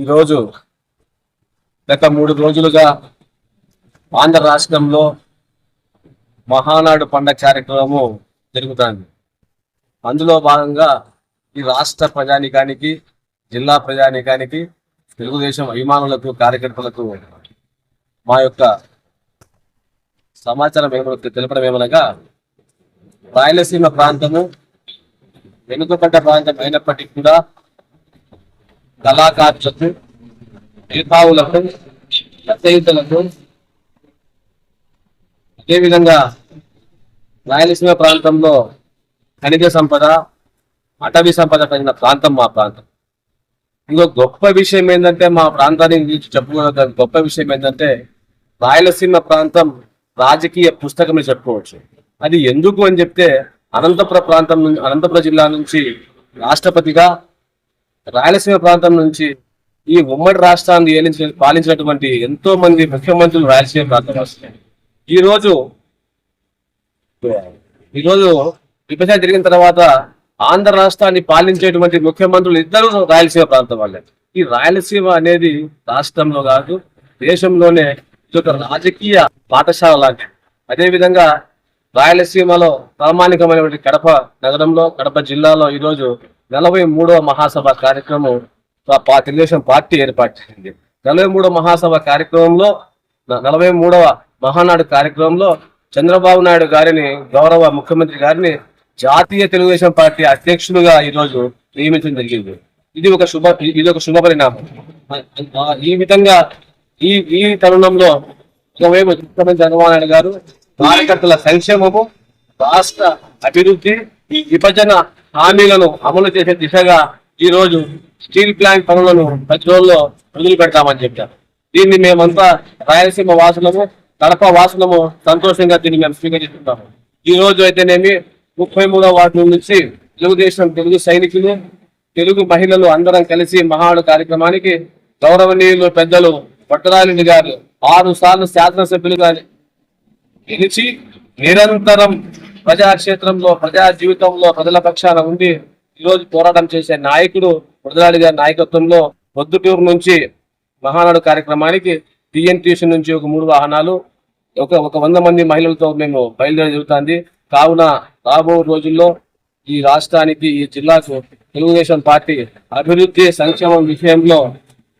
ఈరోజు గత మూడు రోజులుగా ఆంధ్ర రాష్ట్రంలో మహానాడు పండగ కార్యక్రమము జరుగుతుంది. అందులో భాగంగా ఈ రాష్ట్ర ప్రజానికానికి జిల్లా ప్రజానికానికి తెలుగుదేశం అభిమానులకు కార్యకర్తలకు మా యొక్క సమాచారం ఏమో తెలపడం ఏమనగా రాయలసీమ ప్రాంతము వెనుకబడ్డ ప్రాంతం అయినప్పటికీ కూడా కళాకారులకు మేధావులకు రచయితలకు అదేవిధంగా రాయలసీమ ప్రాంతంలో ఖనిజ సంపద అటవీ సంపద కలిగిన ప్రాంతం మా ప్రాంతం. ఇంకో గొప్ప విషయం ఏంటంటే మా ప్రాంతాన్ని గురించి చెప్పుకోవడం గొప్ప విషయం ఏంటంటే రాయలసీమ ప్రాంతం రాజకీయ పుస్తకం చెప్పుకోవచ్చు. అది ఎందుకు అని చెప్తే అనంతపుర ప్రాంతం నుంచి అనంతపురం జిల్లా నుంచి రాష్ట్రపతిగా రాయలసీమ ప్రాంతం నుంచి ఈ ఉమ్మడి రాష్ట్రాన్ని ఏలించిన పాలించినటువంటి ఎంతో మంది ముఖ్యమంత్రులు రాయలసీమ ప్రాంతం వస్తున్నాయి. ఈ రోజు ఈ రోజు విభజన జరిగిన తర్వాత ఆంధ్ర రాష్ట్రాన్ని పాలించేటువంటి ముఖ్యమంత్రులు ఇద్దరు రాయలసీమ ప్రాంతం వాళ్ళే. ఈ రాయలసీమ అనేది రాష్ట్రంలో కాదు దేశంలోనే ఒక రాజకీయ పాఠశాల లాంటిది. అదేవిధంగా రాయలసీమలో ప్రామాణికమైనటువంటి కడప నగరంలో కడప జిల్లాలో ఈరోజు నలభై మూడవ మహాసభ కార్యక్రమం తెలుగుదేశం పార్టీ ఏర్పాటు చేసింది. నలభై మూడవ మహాసభ కార్యక్రమంలో నలభై మూడవ మహానాడు కార్యక్రమంలో చంద్రబాబు నాయుడు గారిని గౌరవ ముఖ్యమంత్రి గారిని జాతీయ తెలుగుదేశం పార్టీ అధ్యక్షులుగా ఈరోజు నియమించడం జరిగింది. ఇది ఒక శుభ ఇది ఒక శుభ పరిణామం. ఈ విధంగా ఈ ఈ తరుణంలో ఒకవైపు ముఖ్యమంత్రి చంద్రబాబు నాయుడు గారు కార్యకర్తల సంక్షేమము రాష్ట్ర అభివృద్ధి ఈ విభజన హామీలను అమలు చేసే దిశగా ఈ రోజు స్టీల్ ప్లాంట్ పనులను ప్రతి రోజుల్లో మొదలు పెడతామని చెప్పారు. దీన్ని మేమంతా రాయలసీమ వాసులము కడప వాసులము సంతోషంగా దీన్ని మేము స్వీకరిస్తున్నాము. ఈ రోజు అయితేనేమి ముప్పై మూడవ వార్డు నుంచి తెలుగుదేశం తెలుగు సైనికులు తెలుగు మహిళలు అందరం కలిసి మహాడు కార్యక్రమానికి గౌరవనీయులు పెద్దలు పట్టరాలిని గారు ఆరు సార్లు శాసనసభ్యులుగా గెలిచి నిరంతరం ప్రజాక్షేత్రంలో ప్రజా జీవితంలో ప్రజల పక్షాన ఉండి ఈరోజు పోరాటం చేసే నాయకుడు ముదలాడి గారి నాయకత్వంలో పొద్దుటూరు నుంచి మహానాడు కార్యక్రమానికి టిఎన్టీసీ నుంచి ఒక మూడు వాహనాలు ఒక ఒక వంద మంది మహిళలతో మేము బయలుదేరి జరుగుతుంది. కావున రాబో రోజుల్లో ఈ రాష్ట్రానికి ఈ జిల్లాకు తెలుగుదేశం పార్టీ అభివృద్ధి సంక్షేమం విషయంలో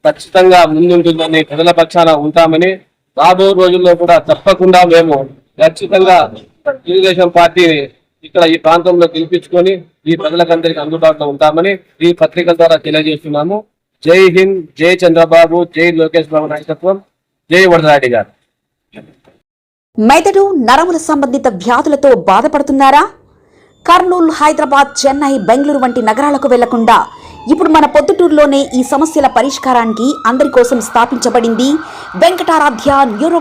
ఖచ్చితంగా ముందుంటుందని ప్రజల పక్షాన ఉంటామని రాబో రోజుల్లో కూడా తప్పకుండా మేము ఖచ్చితంగా తెలుగుదేశం పార్టీని ఇక్కడ ఈ ప్రాంతంలో గెలిపించుకొని ఈ ప్రజలకందరికీ అందుబాటులో ఉంటామని ఈ పత్రికల ద్వారా తెలియజేస్తున్నాము. జై హింద్ జై చంద్రబాబు జై లోకేష్ బాబు నాయకత్వం జై వరదరాడి గారు. మెదడు నరముల సంబంధిత వ్యాధులతో బాధపడుతున్నారా? కర్నూలు హైదరాబాద్ చెన్నై బెంగళూరు వంటి నగరాలకు వెళ్ళకుండా ఇప్పుడు మన పొద్దుటూరులోనే ఈ సమస్యల పరిష్కారానికి అందరి కోసం స్థాపించబడింది వెంకటారాధ్య న్యూరో